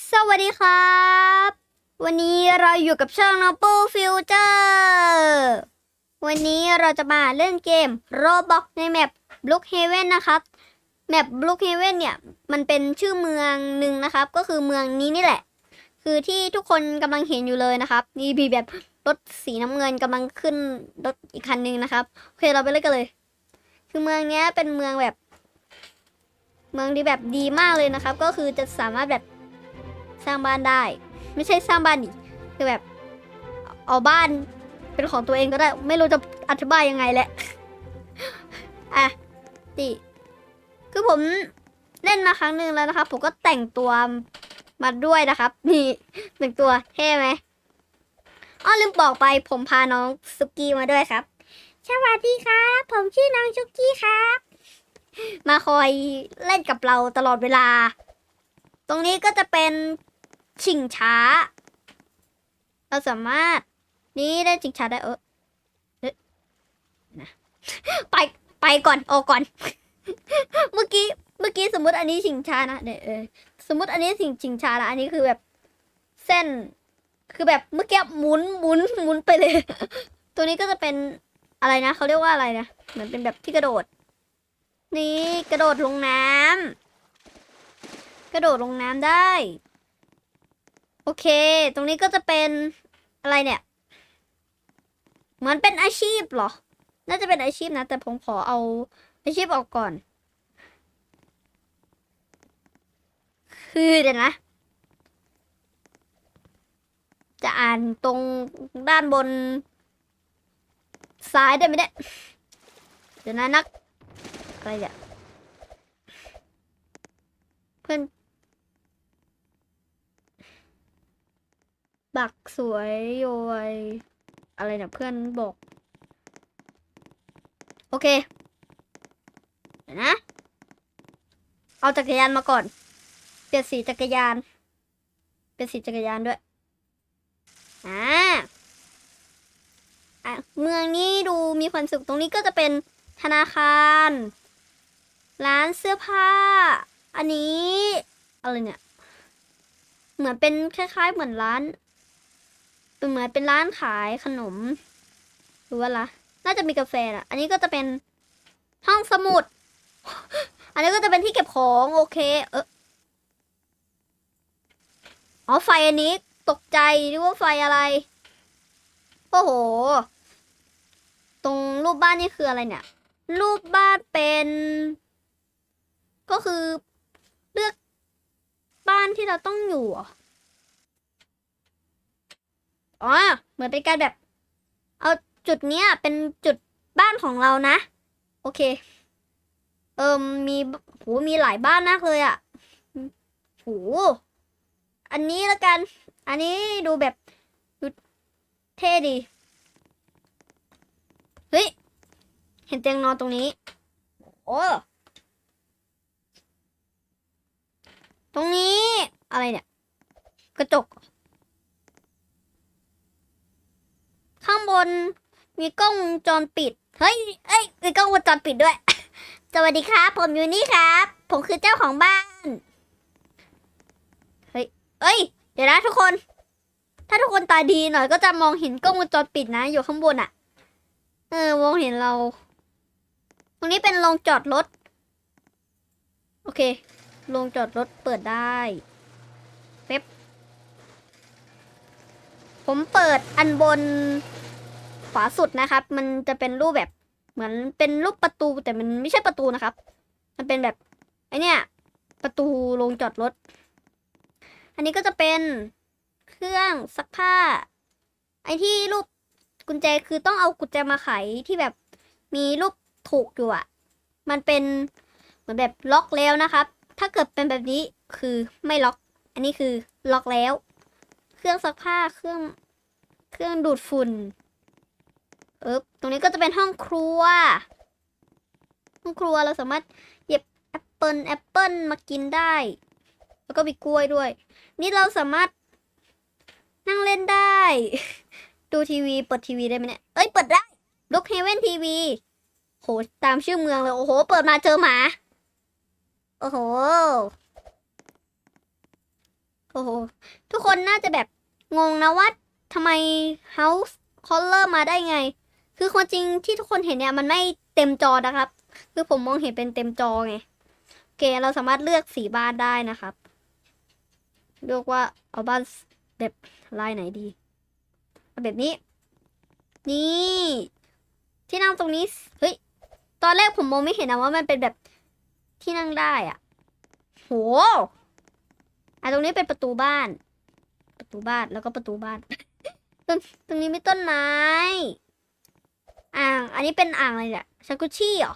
สวัสดีครับ วันนี้เราอยู่กับช่อง Noble Future วันนี้เราจะมาเล่นเกม Roblox ในแมป Brookhaven นะครับ แมป Brookhaven เนี่ย มันเป็นชื่อเมืองหนึ่งนะครับ ก็คือเมืองนี้นี่แหละ คือที่ทุกคนกำลังเห็นอยู่เลยนะครับนี่มีแบบรถสีน้ำเงินกำลังขึ้นรถอีกคันหนึ่งนะครับ โอเคเราไปเล่นกันเลย คือเมืองนี้เป็นเมืองแบบ เมืองที่แบบดีมากเลยนะครับ ก็คือจะสามารถแบบ สร้างบ้านได้ ไม่ใช่สร้างบ้านดิคือแบบ เอาบ้านเป็นของตัวเองก็ได้ ไม่รู้จะอธิบายยังไงแหละอะดิคือผมเล่นมาครั้งหนึ่งแล้วนะครับ ผมก็แต่งตัวมาด้วยนะครับ นี่แต่งตัวเท่ไหมอ้อลืมบอกไป ผมพาน้องสุกี้มาด้วยครับสวัสดีครับ ผมชื่อน้องสุกี้ครับ มาคอยเล่นกับเราตลอดเวลา ตรงนี้ก็จะเป็น ชิงช้า เราสามารถ นี่ได้ชิงช้าได้เออนะไปไปก่อนออกก่อน เมื่อกี้เมื่อกี้สมมติอันนี้ชิงช้านะเดี๋ยวเออสมมติอันนี้ชิงชิงช้าละอันนี้คือแบบเส้น คือแบบเมื่อกี้หมุนหมุนหมุนไปเลย ตัวนี้ก็จะเป็นอะไรนะเขาเรียกว่าอะไรนะเหมือนเป็นแบบที่กระโดด นี่กระโดดลงน้ำกระโดดลงน้ำได้ โอเค ตรงนี้ก็จะเป็นอะไรเนี่ย เหมือนเป็นอาชีพเหรอ น่าจะเป็นอาชีพนะ แต่ผมขอเอาอาชีพออกก่อน คือเดี๋ยวนะ จะอ่านตรงด้านบน ซ้ายได้ไหมเนี่ย เดี๋ยวนะนัก อะไรเนี่ย เพื่อน บักสวยโยยอะไรเนี่ยเพื่อนบอก โอเคเดี๋ยวนะ เอาจักรยานมาก่อน เปลี่ยนสีจักรยาน เป็นสีจักรยานด้วยอ่าอะเมืองนี้ดูมีความสุขตรงนี้ก็จะเป็นธนาคาร ร้านเสื้อผ้า อันนี้ อะไรเนี่ย เหมือนเป็นคล้าย ๆ เหมือนร้าน เป็นเหมือนเป็นร้านขายขนม หรือว่าละน่าจะมีกาแฟอะ อันนี้ก็จะเป็นห้องสมุด อันนี้ก็จะเป็นที่เก็บของโอเค เอออ๋อไฟอันนี้ตกใจนึกว่าไฟอะไร โอ้โห ตรงรูปบ้านนี่คืออะไรเนี่ย รูปบ้านเป็น ก็คือเลือกบ้านที่เราต้องอยู่เหร อ๋อ เหมือนเป็นการแบบ เอาจุดเนี้ยเป็นจุดบ้านของเรานะ โอเค เอิมมีโหมีหลายบ้านมากเลยอะ่ะโหอันนี้ละกัน อันนี้ดูแบบดูเท่ดี เฮ้ย เห็นเตียงนอนตรงนี้ โอ้ตรงนี้อะไรเนี่ย กระจก ข้างบนมีกล้องวงจรปิด เฮ้ย เอ้ย มีกล้องวงจรปิดด้วย สวัสดีครับ ผมอยู่นี่ครับ ผมคือเจ้าของบ้าน เฮ้ย เอ้ย เดี๋ยวนะทุกคน ถ้าทุกคนตาดีหน่อยก็จะมองเห็นกล้องวงจรปิดนะ อยู่ข้างบนอะเออ มองเห็นเรา ตรงนี้เป็นโรงจอดรถ โอเค โรงจอดรถเปิดได้เว็บ ผมเปิดอันบนขวาสุดนะครับ มันจะเป็นรูปแบบเหมือนเป็นรูปประตูแต่มันไม่ใช่ประตูนะครับ มันเป็นแบบไอเนี่ยประตูโรงจอดรถ อันนี้ก็จะเป็นเครื่องซักผ้า ไอที่รูปกุญแจคือต้องเอากุญแจมาไขที่แบบมีรูปถูกอยู่อะมันเป็นเหมือนแบบล็อกแล้วนะครับ ถ้าเกิดเป็นแบบนี้คือไม่ล็อก อันนี้คือล็อกแล้ว เครื่องซักผ้าเครื่อง เครื่องดูดฝุ่นเอบตรงนี้ก็จะเป็นห้องครัว ห้องครัวเราสามารถหยิบแอปเปิลแอปเปิลมากินได้ แล้วก็มีกล้วยด้วย นี่เราสามารถนั่งเล่นได้ ดูทีวี เปิดทีวีได้ไหมเนี่ย เอ้ย เปิดได้ลูกเฮเว่นทีวี โห ตามชื่อเมืองเลย โอ้โห เปิดมาเจอหมา โอ้โห โอ้โห ทุกคนน่าจะแบบงงนะว่าทำไม House Color มาได้ไง คือความจริงที่ทุกคนเห็นเนี่ยมันไม่เต็มจอนะครับ คือผมมองเห็นเป็นเต็มจอไง โอเค เราสามารถเลือกสีบ้านได้นะครับ เลือกว่าเอาบ้านแบบลายไหนดีเอาแบบนี้ นี่ ที่นั่งตรงนี้ เฮ้ย ตอนแรกผมมองไม่เห็นนะว่ามันเป็นแบบที่นั่งได้อะโห อะตรงนี้เป็นประตูบ้าน ประตูบ้านแล้วก็ประตูบ้าน ตรงตรงนี้มีต้นไม้ อ่าง อันนี้เป็นอ่างอะไรเนี่ยชักกุชี่เหรอ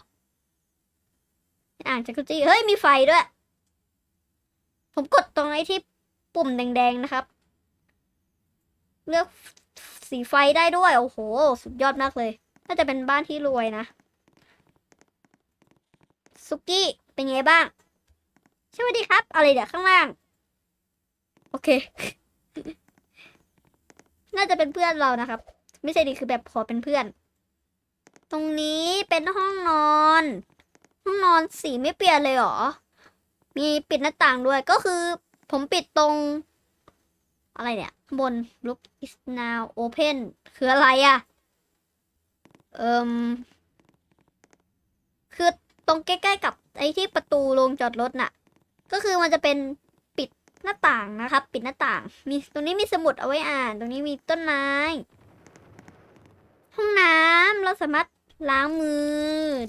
อ่างชักกุชี่ เฮ้ยมีไฟด้วย ผมกดตรงไอ้ที่ปุ่มแดงๆนะครับ เลือกสีไฟได้ด้วย โอ้โห สุดยอดมากเลย น่าจะเป็นบ้านที่รวยนะ สุกี้ เป็นไงบ้างสวัสดีครับ อะไรเดี๋ยวข้างล่าง โอเค น่าจะเป็นเพื่อนเรานะครับ ไม่ใช่ดิคือแบบขอเป็นเพื่อน ตรงนี้เป็นห้องนอน ห้องนอนสีไม่เปลี่ยนเลยเหรอ มีปิดหน้าต่างด้วยก็คือ ผมปิดตรง อะไรเนี่ยบน look is now open คืออะไรอะ่ะ เอิมคือตรงใกล้ ๆ กับไอ้ที่ประตูโรงจอดรถน่ะ ก็คือมันจะเป็น หน้าต่างนะครับ ปิดหน้าต่าง มีตรงนี้มีสมุดเอาไว้อ่าน ตรงนี้มีต้นไม้ ห้องน้ำเราสามารถล้างมือ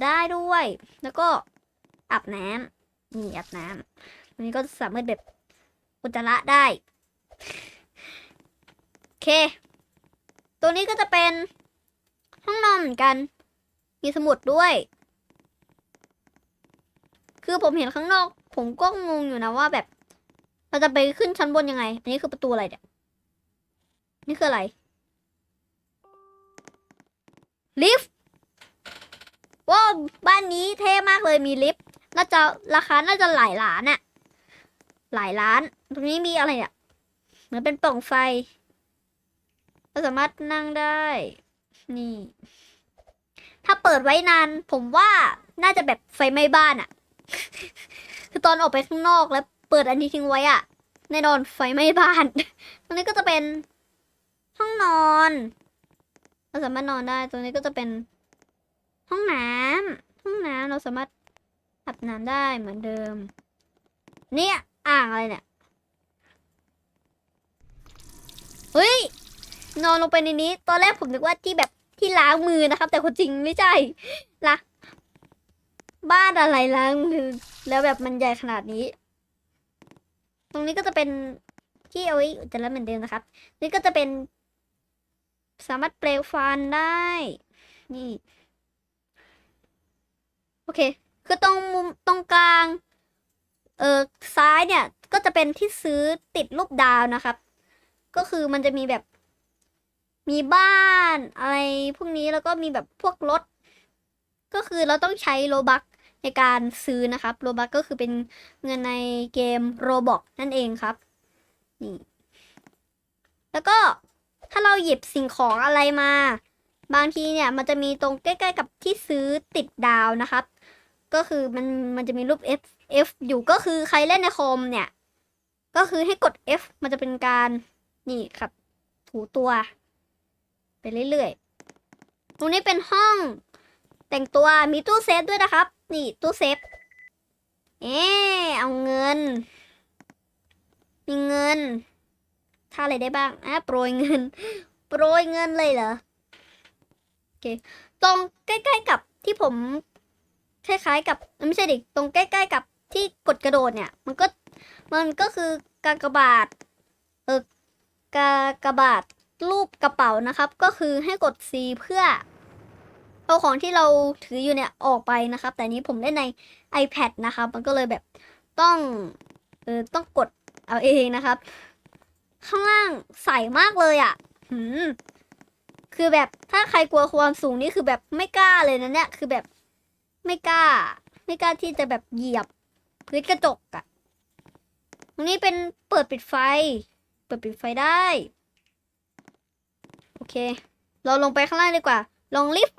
ได้ด้วย แล้วก็อาบน้ำนี่อาบน้ำตรงนี้ก็สามารถแบบอุจจาระได้โอเค ตัวนี้ก็จะเป็นห้องนอนเหมือนกัน มีสมุดด้วย คือผมเห็นข้างนอก ผมก็งงอยู่นะว่าแบบ เราจะไปขึ้นชั้นบนยังไง อันนี้คือประตูอะไรเนี่ย นี่คืออะไร ลิฟต์ ว้าวบ้านนี้เท่มากเลยมีลิฟต์ น่าจะราคา น่าจะหลายล้านอะหลายล้าน ตรงนี้มีอะไรเนี่ย เหมือนเป็นปล่องไฟ เราสามารถนั่งได้ นี่ ถ้าเปิดไว้นาน ผมว่าน่าจะแบบไฟไหม้บ้านอะคือตอนออกไปข้างนอกแล้ว เปิดอันนี้ทิ้งไว้อะแน่นอนไฟไหม้บ้านตรงนี้ก็จะเป็นห้องนอนเราสามารถนอนได้ตรงนี้ก็จะเป็นห้องน้ำห้องน้ำเราสามารถอาบน้ำได้เหมือนเดิม เนี่ยอ่างอะไรเนี่ยเฮ้ยนอนลงไปในนี้ ตอนแรกผมนึกว่าที่แบบที่ล้างมือนะครับ แต่คนจริงไม่ใช่ละบ้านอะไรล้างมือแล้วแบบมันใหญ่ขนาดนี้ ตรงนี้ก็จะเป็นที่เอาไว้อุจจาระเหมือนเดิมนะครับ นี่ก็จะเป็น สามารถเปลวฟันได้ นี่โอเค คือตรงมุมตรงกลาง เออซ้ายเนี่ยก็จะเป็นที่ซื้อติดรูปดาวนะครับ ก็คือมันจะมีแบบ มีบ้านอะไรพวกนี้แล้วก็มีแบบพวกรถ ก็คือเราต้องใช้โลบัก ในการซื้อนะครับโลบักก็คือเป็นเงินในเกมโรบอกนั่นเองครับนี่แล้วก็ถ้าเราหยิบสิ่งของอะไรมา บางทีเนี่ยมันจะมีตรงใกล้ๆกับที่ซื้อติดดาวนะครับ ก็คือมันมันจะมีรูป F F อยู่ก็คือใครเล่นในคอมเนี่ย ก็คือให้กด F มันจะเป็นการนี่ครับถูตัว ไปเรื่อยๆ ตรงนี้เป็นห้อง แต่งตัวมีตู้เซฟด้วยนะครับ นี่ตู้เซฟ เอ๊เอาเงิน มีเงินถ้าอะไรได้บ้างอะโปรยเงิน โปรยเงินเลยเหรอ โอเค ตรงใกล้ๆกับที่ผมคล้ายๆ กับไม่ใช่ดิตรงใกล้ๆกับที่กดกระโดดเนี่ย มันก็มันก็คือกากบาทเออกากบาทรูปกระเป๋านะครับ ก็คือให้กด C เพื่อ เอาของที่เราถืออยู่เนี่ยออกไปนะครับ แต่นี้ผมเล่นใน iPad นะครับ มันก็เลยแบบต้องเออต้องกดเอาเองนะครับ ข้างล่างใสมากเลยอะ่ะหืมคือแบบถ้าใครกลัวความสูงนี่คือแบบไม่กล้าเลยนะเนี่ยคือแบบไม่กล้า ไม่กล้าที่จะแบบเหยียบพื้นกระจกอะ่ะตรงนี้เป็นเปิดปิดไฟ เปิดปิดไฟได้ โอเค เราลงไปข้างล่างดีกว่า ลงลิฟต์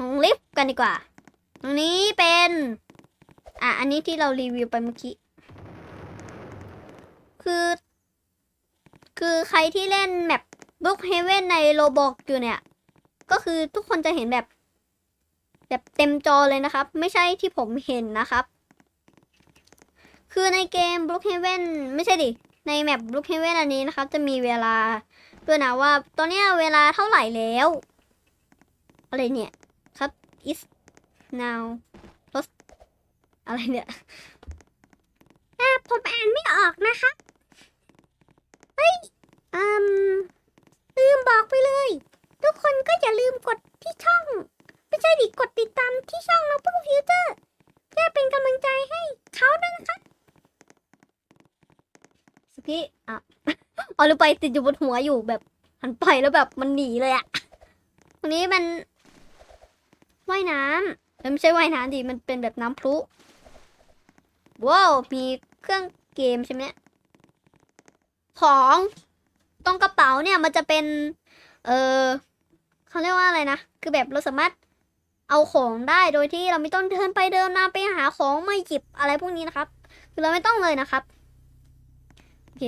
ลงลิฟต์กันดีกว่า ตรงนี้เป็น อะ อันนี้ที่เรารีวิวไปเมื่อกี้ คือ คือใครที่เล่นแมป Book Heaven ในโ o บอกอยู่เนี่ย ก็คือทุกคนจะเห็นแบบ แบบเต็มจอเลยนะครับ ไม่ใช่ที่ผมเห็นนะครับ คือในเกม Brook Heaven ไม่ใช่ดิ ในแมป Brook Heaven อันนี้นะครับ จะมีเวลาด้วยนะว่า ตอนนี้เวลาเท่าไหร่แล้ว อะไรเนี่ย is now post อะไรเนี่ยอ่ผมอ่านไม่ออกนะคะเฮ้ยอืมลืมบอกไปเลย ทุกคนก็อย่าลืมกดที่ช่อง ไม่ใช่ดิกดติดตามที่ช่องน้องปุ๊กฟิวเตอร์เพื่อเป็นกำลังใจให้เขาด้วยนะคะสุกี้อะเอาลงไปติดอยู่บนหัวอยู่แบบหันไปแล้วแบบมันหนีเลยอะตรงนี้มัน ว่ายน้ำเอ้ยไม่ใช่ว่ายน้ำดิมันเป็นแบบน้ำพลุว้าวมีเครื่องเกมใช่ไหมเนี่ยของตรงกระเป๋าเนี่ยมันจะเป็น เออเขาเรียกว่าอะไรนะ คือแบบเราสามารถเอาของได้โดยที่เราไม่ต้องเดินไปเดินมาไปหาของมาหยิบอะไรพวกนี้นะครับ คือเราไม่ต้องเลยนะครับโอเค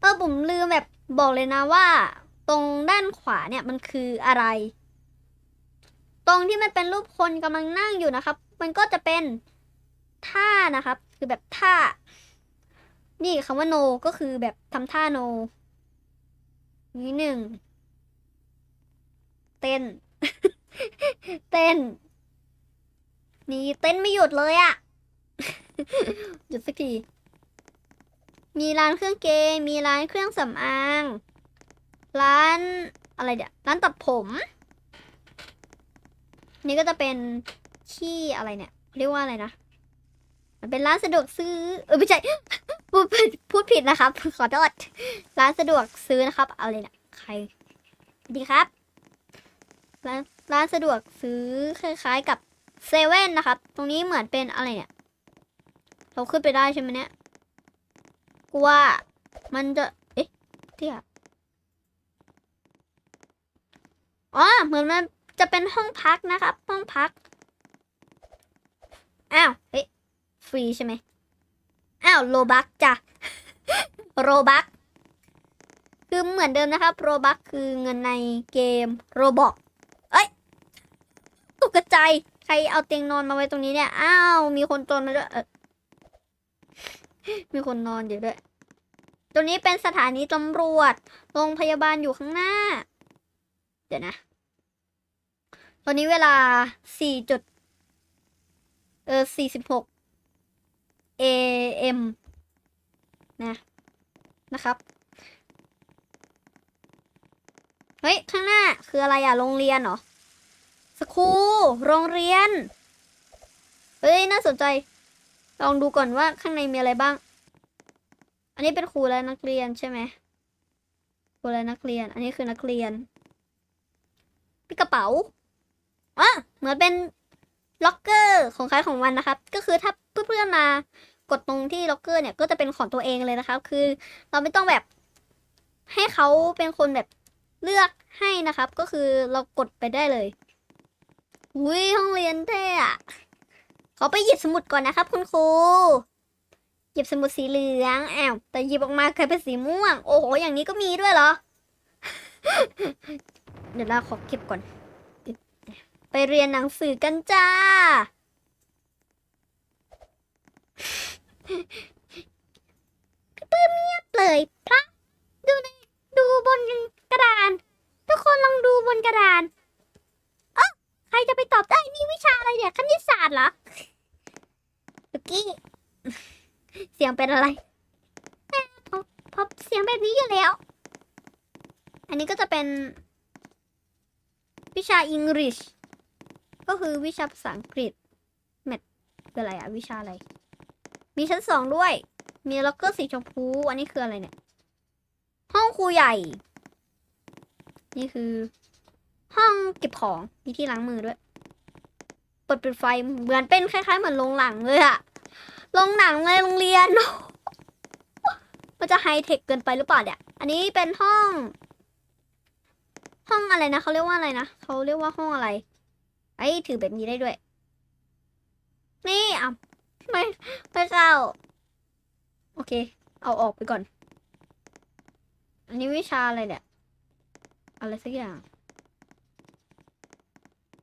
เออผมลืมแบบบอกเลยนะว่า ตรงด้านขวาเนี่ยมันคืออะไร ตรงที่มันเป็นรูปคนกำลังนั่งอยู่นะครับ มันก็จะเป็นท่านะครับ คือแบบท่า นี่คำว่า no ก็คือแบบทำท่า no นี่หนึ่งเต้น เต้น นี่เต้นไม่หยุดเลยอะหยุดสักที มีร้านเครื่องเกม มีร้านเครื่องสำอาง ร้านอะไรเดี๋ยวร้านตัดผม นี่ก็จะเป็นที่อะไรเนี่ย เรียกว่าอะไรนะ มันเป็นร้านสะดวกซื้อ เออไม่ใช่พูดผิดพูดผิดนะครับ ขอโทษร้านสะดวกซื้อนะครับอะไรเนี่ยใครดีครับ ร้านร้านสะดวกซื้อคล้ายๆกับเซเว่นนะครับ ตรงนี้เหมือนเป็นอะไรเนี่ย เราขึ้นไปได้ใช่ไหมเนี่ยกูว่ามันจะ เอ๊ะที่ยอ๋อเหมือนมัน จะเป็นห้องพักนะครับ ห้องพัก อ้าวเอ๊ะฟรีใช่ไหมอ้าวโลบักจ้ะโรบักคือเหมือนเดิมนะครับโรบักคือเงินในเกมโรบอกเอ้ยตกใจใครเอาเตียงนอนมาไว้ตรงนี้เนี่ยอ้าวมีคนจนมาด้วยมีคนนอนอยู่ด้วย ตรงนี้เป็นสถานีตำรวจ โรงพยาบาลอยู่ข้างหน้า เดี๋ยวนะ อนนี้เวลาสี่จุดเออสี่สิบหก AM นะ นะครับ เฮ้ย ข้างหน้าคืออะไรอะโรงเรียนเหรอ สคูล โรงเรียน เฮ้ย น่าสนใจ ลองดูก่อนว่าข้างในมีอะไรบ้าง อันนี้เป็นครูและนักเรียนใช่ไหมครูและนักเรียน อันนี้คือนักเรียน พี่กระเป๋า อะเหมือนเป็นล็อกเกอร์ของใครของมันนะครับ ก็คือถ้าเพื่อนๆมากดตรงที่ล็อกเกอร์เนี่ยก็จะเป็นของตัวเองเลยนะครับ คือเราไม่ต้องแบบให้เขาเป็นคนแบบเลือกให้นะครับ ก็คือเรากดไปได้เลยอุ้ยห้องเรียนเท่อะขอไปหยิบสมุดก่อนนะครับ คุณครูหยิบสมุดสีเหลืองอ้าวแต่หยิบออกมาเคยเป็นสีม่วง โอ้โหอย่างนี้ก็มีด้วยเหรอ เดี๋ยวเราขอเก็บก่อน ไปเรียนหนังสือกันจ้า ปื้มเงียบเลยพระดูในดูบนกระดาน ทุกคนลองดูบนกระดานอ๋อใครจะไปตอบได้นี่วิชาอะไรเนี่ยคณิตศาสตร์เหรอตุกกี้ เสียงเป็นอะไรแพอพอเสียงแบบนี้อยู่แล้ว อันนี้ก็จะเป็นวิชาอังกฤษ ก็คือวิชาภาษาอังกฤษแมทคืออะไรอะวิชาอะไร มีชั้นสองด้วย มีล็อกเกอร์สีชมพูอันนี้คืออะไรเนี่ย ห้องครูใหญ่ นี่คือ ห้องเก็บของมีที่ล้างมือด้วย เปิดปิดไฟเหมือนเป็นคล้ายๆเหมือนโรงหนังเลยอะโรงหนังเลยโรงเรียนมันจะไฮเทคเกินไปหรือเปล่าเนี่ยอันนี้เป็นห้อง ห้องอะไรนะเขาเรียกว่าอะไรนะเขาเรียกว่าห้องอะไร ไอ้ถือแบบนี้ได้ด้วย นี่อะไม่ไม่เข้า โอเค เอาออกไปก่อน อันนี้วิชาอะไรเนี่ย อะไรสักอย่าง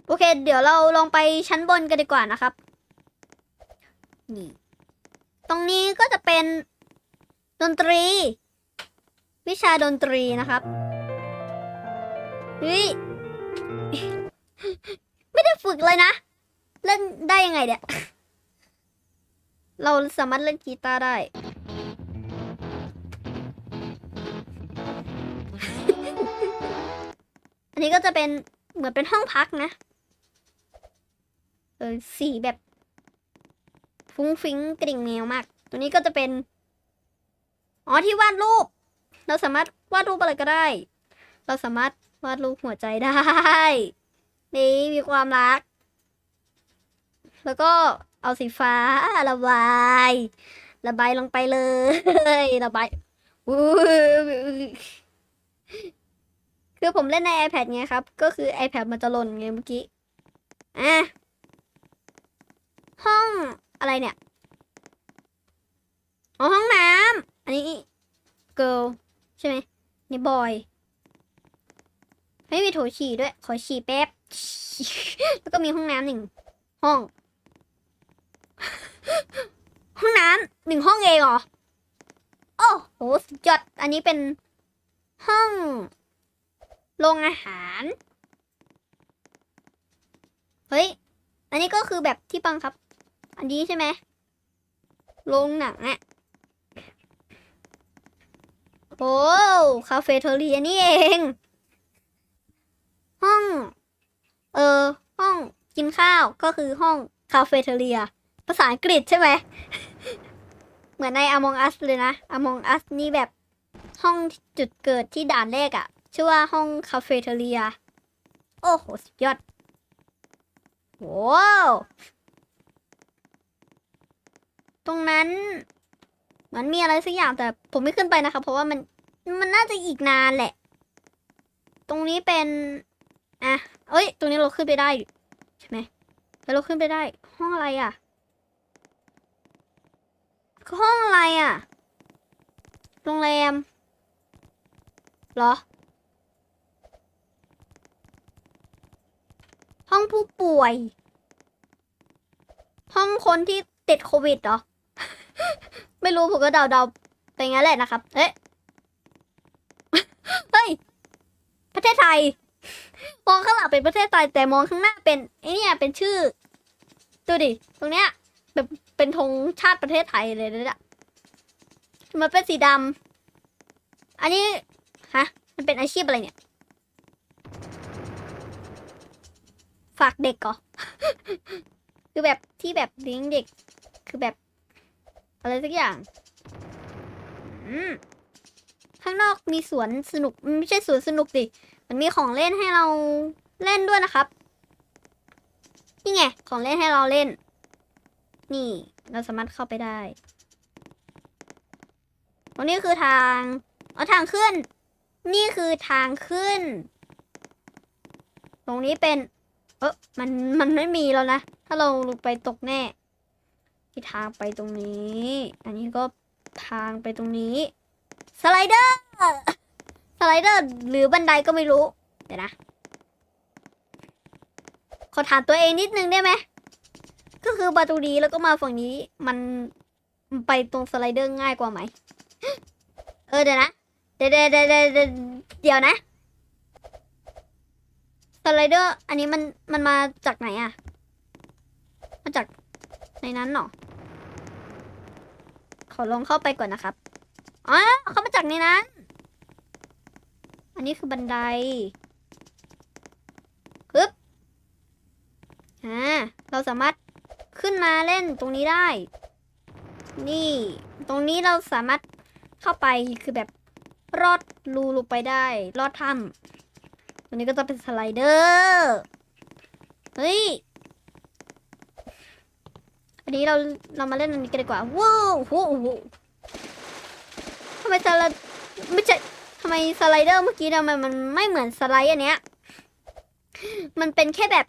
โอเค เดี๋ยวเราลองไปชั้นบนกันดีกว่านะครับ นี่ ตรงนี้ก็จะเป็นดนตรี วิชาดนตรีนะครับเฮ้ย ไม่ได้ฝึกเลยนะ เล่นได้ยังไงเนี่ย เราสามารถเล่นกีตาร์ได้ อันนี้ก็จะเป็นเหมือนเป็นห้องพักนะ เออสีแบบ ฟุ้งฟิ้งกริ่งแมวมาก ตัวนี้ก็จะเป็น อ๋อที่วาดรูป เราสามารถวาดรูปอะไรก็ได้ เราสามารถวาดรูปหัวใจได้ นี่มีความรัก แล้วก็เอาสีฟ้าระบาย ระบายลงไปเลย ระบายคือผมเล่นใน iPad ไงครับ ก็คือ iPad มันจะหล่นไงเมื่อกี้ อะ ห้องอะไรเนี่ยอ๋อห้องน้ำ อันนี้ girl ใช่ไหมนี่ boy ไม่มีโถฉี่ด้วย ขอฉี่แป๊บ แล้วก็มีห้องน้ำหนึ่งห้อง ห้องน้ำหนึ่งห้องเองเหรอ โอ้โหสุดยอด อันนี้เป็นห้องโรงอาหาร เฮ้ย อันนี้ก็คือแบบที่บังครับ อันนี้ใช่ไหมโรงหนังอะโอ้คาเฟ่เทอรียนี่เอง ห้อง เออ ห้องกินข้าวก็คือห้องคาเฟ่เทเรีย ภาษาอังกฤษใช่ไหม เหมือนใน Among Us เลยนะ Among Us นี่แบบห้องจุดเกิดที่ด่านแรกอะชื่อว่าห้องคาเฟ่เทเรีย โอ้โห สุดยอดว้าวตรงนั้นมันมีอะไรสักอย่างแต่ผมไม่ขึ้นไปนะคะ เพราะว่ามันมันน่าจะอีกนานแหละ ตรงนี้เป็นอะ เอ้ย ตรงนี้เราขึ้นไปได้ใช่ไหมแล้วเราขึ้นไปได้ ห้องอะไรอะ ห้องอะไรอะ โรงแรมเหรอ ห้องผู้ป่วย ห้องคนที่ติดโควิดเหรอ ไม่รู้ผมก็เดาๆไปงั้นแหละนะครับ เอ๊ะ เฮ้ย ประเทศไทย มองข้างหลังเป็นประเทศไทยแต่มองข้างหน้าเป็นไอ้เนี่ยเป็นชื่อ ดูดิ ตรงเนี้ยแบบเป็นธงชาติประเทศไทยเลยนะมันเป็นสีดำอันนี้ ฮะ มันเป็นอาชีพอะไรเนี่ย ฝากเด็กเหรอคือแบบที่แบบเลี้ยงเด็ก คือแบบ อะไรสักอย่าง อืม ข้างนอกมีสวนสนุกไม่ใช่สวนสนุกดิมันมีของเล่นให้เราเล่นด้วยนะครับ นี่ไงของเล่นให้เราเล่น นี่เราสามารถเข้าไปได้ตรงนี้คือทางเอาทางขึ้น นี่คือทางขึ้น ตรงนี้เป็น เออมันมันไม่มีแล้วนะ ถ้าเราลงไปตกแน่ที่ทางไปตรงนี้ อันนี้ก็ทางไปตรงนี้ สไลเดอร์ สไลเดอร์หรือบันไดก็ไม่รู้ เดี๋ยวนะ ขอถามตัวเองนิดนึงได้ไหม ก็คือประตูนี้แล้วก็มาฝั่งนี้มันไปตรงสไลเดอร์ง่ายกว่าไหม เออเดี๋ยวนะ เดี๋ยวเดี๋ยวเดี๋ยวเดี๋ยวเดี๋ยวนะ สไลเดอร์ อันนี้มันมันมาจากไหนอะมาจากในนั้นเหรอขอลองเข้าไปก่อนนะครับ อ๋อเขามาจากในนั้น อันนี้คือบันไดฮึบอ่าเราสามารถขึ้นมาเล่นตรงนี้ได้ นี่ ตรงนี้เราสามารถเข้าไปคือแบบรอดรูลงไปได้รอดถ้ำตรงนี้ก็จะเป็นสไลเดอร์เฮ้ยอันนี้เราเรามาเล่นอันนี้กันดีกว่าว้าวโหโหำไมสไลด์ไม่ใช่ทำไมสไลเดอร์เมื่อกี้ทำไมมันไม่เหมือนสไลด์อันเนี้ย มันเป็นแค่แบบ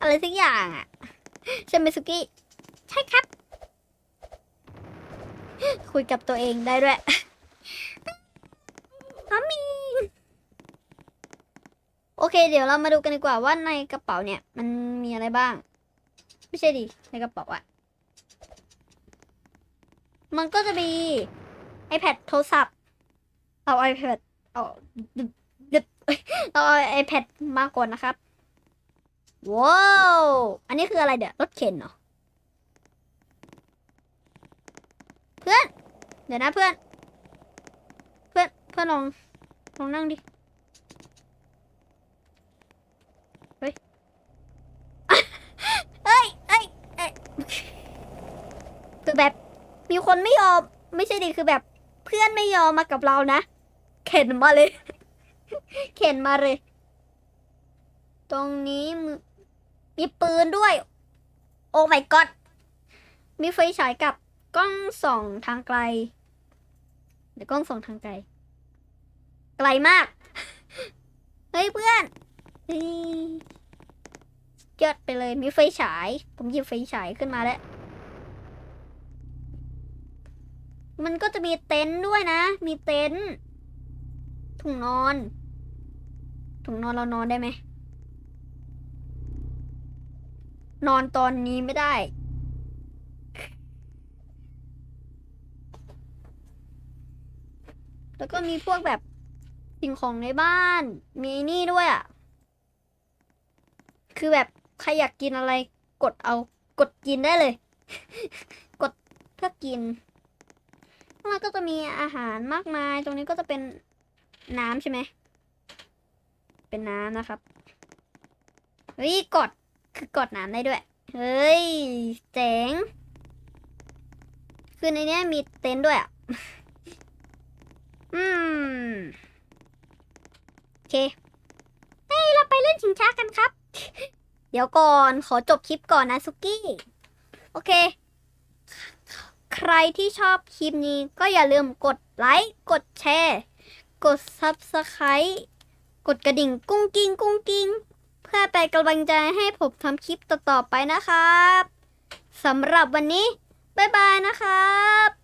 อะไรสักอย่างอะใช่ไหมสุกี้ใช่ครับ คุยกับตัวเองได้ด้วยฮัมมิงโอเค เดี๋ยวเรามาดูกันดีกว่าว่าในกระเป๋าเนี่ย มันมีอะไรบ้าง ไม่ใช่ดิในกระเป๋าอะมันก็จะมี iPad โทรศัพท์ เอา iPad เอาดึบดึบเอ้ยเอา iPad มาก่อนนะครับ ว้าว อันนี้คืออะไรเดี๋ยวรถเข็นเหรอ เพื่อน เดี๋ยวนะเพื่อน เพื่อน เพื่อนลอง ลองนั่งดิ เฮ้ยเอ้ยเอ้ยเอ้ยคือแบบ มีคนไม่ยอม ไม่ใช่ดิ คือแบบ เพื่อนไม่ยอมมากับเรานะ เข็นมาเลย เข็นมาเลย ตรงนี้มีปืนด้วย โอ้ my god มีไฟฉายกับกล้องส่องทางไกล เดี๋ยวกล้องส่องทางไกล ไกลมาก เฮ้ยเพื่อนเฮ้ยยอดไปเลยมีไฟฉาย ผมหยิบไฟฉายขึ้นมาแล้ว มันก็จะมีเต็นท์ด้วยนะ มีเต็นท์ถุงนอน ถุงนอนเรานอนได้ไหม นอนตอนนี้ไม่ได้ แล้วก็มีพวกแบบสิ่งของในบ้าน มีนี่ด้วยอะ คือแบบใครอยากกินอะไร กดเอา กดกินได้เลย กดเพื่อกิน ข้างล่างก็จะมีอาหารมากมาย ตรงนี้ก็จะเป็นน้ำใช่ไหม เป็นน้ำนะครับ เฮ้ย กด คือกดน้ำได้ด้วย เฮ้ย เจ๋ง คือในนี้มีเต็นท์ด้วยอะ อืม โอเค เฮ้ย เราไปเล่นชิงช้ากันครับ เดี๋ยวก่อน ขอจบคลิปก่อนนะซุกี้ โอเค ใครที่ชอบคลิปนี้ก็อย่าลืมกดไลค์ กดแชร์ กด Subscribe กดกระดิ่งกุ้งกิ้งกุ้งกิ้ง เพื่อเป็นกำลังใจให้ผมทำคลิปต่อๆไปนะครับสำหรับวันนี้ บ๊ายบายนะครับ